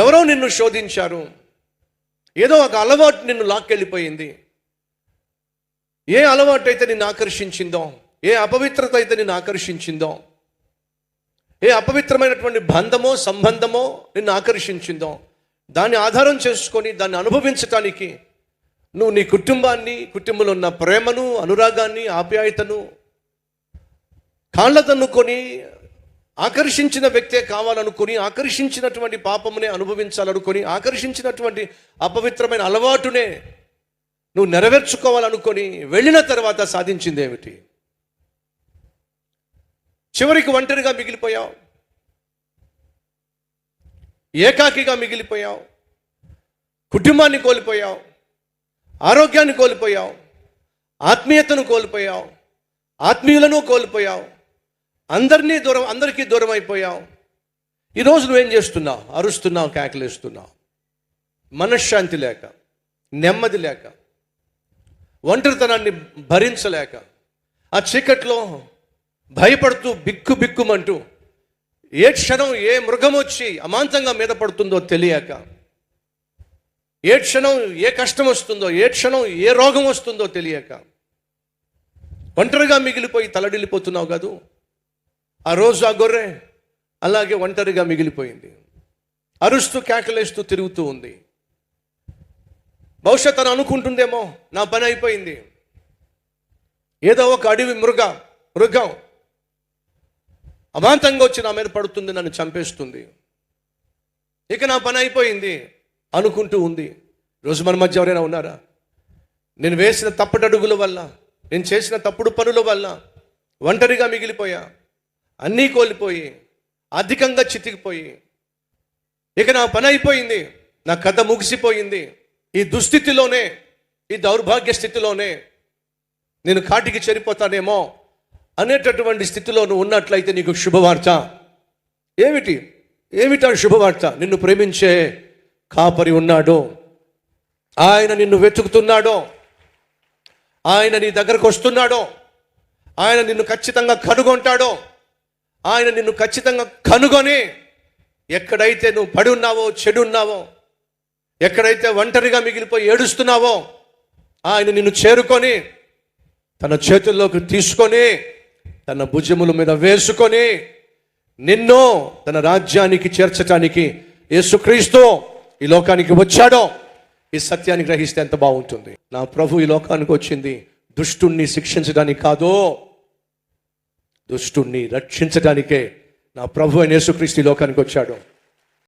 ఎవరో నిన్ను శోధించారు? ఏదో ఒక అలవాటు నిన్ను లాక్కెళ్ళిపోయింది. ఏ అలవాటు అయితే నిన్ను ఆకర్షించిందో ఏ అపవిత్రత అయితే నిన్ను ఆకర్షించిందో ఏ అపవిత్రమైనటువంటి బంధమో సంబంధమో నిన్ను ఆకర్షించిందో దాన్ని ఆధారం చేసుకొని దాన్ని అనుభవించటానికి నువ్వు నీ కుటుంబాన్ని కుటుంబంలో ఉన్న ప్రేమను అనురాగాన్ని ఆప్యాయతను కాళ్ళ తన్నుకొని ఆకర్షించిన వ్యక్తే కావాలనుకుని ఆకర్షించినటువంటి పాపమునే అనుభవించాలనుకొని ఆకర్షించినటువంటి అపవిత్రమైన అలవాటునే నువ్వు నెరవేర్చుకోవాలనుకొని వెళ్ళిన తర్వాత సాధించింది ఏమిటి చివరికి ఒంటరిగా మిగిలిపోయావు. ఏకాకిగా మిగిలిపోయావు. కుటుంబాన్ని కోల్పోయావు. ఆరోగ్యాన్ని కోల్పోయావు. ఆత్మీయతను కోల్పోయావు. ఆత్మీయులను కోల్పోయావు. అందరినీ దూరం అందరికీ దూరం అయిపోయావు. ఈరోజు నువ్వేం చేస్తున్నావు? అరుస్తున్నావు కేకలేస్తున్నావు. మనశ్శాంతి లేక నెమ్మది లేక ఒంటరితనాన్ని భరించలేక ఆ చీకట్లో భయపడుతూ బిక్కు బిక్కుమంటూ ఏ క్షణం ఏ మృగం వచ్చి అమాంతంగా మీద పడుతుందో తెలియక ఏ క్షణం ఏ కష్టం వస్తుందో ఏ క్షణం ఏ రోగం వస్తుందో తెలియక ఒంటరిగా మిగిలిపోయి తలడిల్లిపోతున్నావు కాదు. ఆ రోజు ఆ గొర్రె అలాగే ఒంటరిగా మిగిలిపోయింది. అరుస్తూ కేకలేస్తూ తిరుగుతూ ఉంది. బహుశా తను అనుకుంటుందేమో నా పని అయిపోయింది. ఏదో ఒక అడవి మృగ మృగం అమాంతంగా వచ్చి నా మీద పడుతుంది నన్ను చంపేస్తుంది. ఇక నా పని అయిపోయింది అనుకుంటూ ఉంది. రోజు మన మధ్య ఎవరైనా ఉన్నారా? నేను వేసిన తప్పటడుగుల వల్ల నేను చేసిన తప్పుడు పనుల వల్ల ఒంటరిగా మిగిలిపోయా? అన్నీ కోల్పోయి అధికంగా చితికిపోయి ఇక నా పని అయిపోయింది నా కథ ముగిసిపోయింది ఈ దుస్థితిలోనే ఈ దౌర్భాగ్య స్థితిలోనే నేను కాటికి చెరిపోతానేమో అనేటటువంటి స్థితిలో నువ్వు ఉన్నట్లయితే నీకు శుభవార్త. ఏమిటి? ఏమిటా శుభవార్త? నిన్ను ప్రేమించే కాపరి ఉన్నాడు. ఆయన నిన్ను వెతుకుతున్నాడో. ఆయన నీ దగ్గరకు వస్తున్నాడో. ఆయన నిన్ను ఖచ్చితంగా కనుగొంటాడో. ఆయన నిన్ను ఖచ్చితంగా కనుగొని ఎక్కడైతే నువ్వు పడి ఉన్నావో చెడు ఉన్నావో ఎక్కడైతే ఒంటరిగా మిగిలిపోయి ఏడుస్తున్నావో ఆయన నిన్ను చేరుకొని తన చేతుల్లోకి తీసుకొని తన భుజముల మీద వేసుకొని నిన్ను తన రాజ్యానికి చేర్చటానికి యేసుక్రీస్తు ఈ లోకానికి వచ్చాడో ఈ సత్యాన్ని గ్రహిస్తే ఎంత బాగుంటుంది. నా ప్రభు ఈ లోకానికి వచ్చింది దుష్టుణ్ణి శిక్షించడానికి కాదు. దుష్టుణ్ణి రక్షించడానికే నా ప్రభు అయిన యేసుక్రీస్తు లోకానికి వచ్చాడు.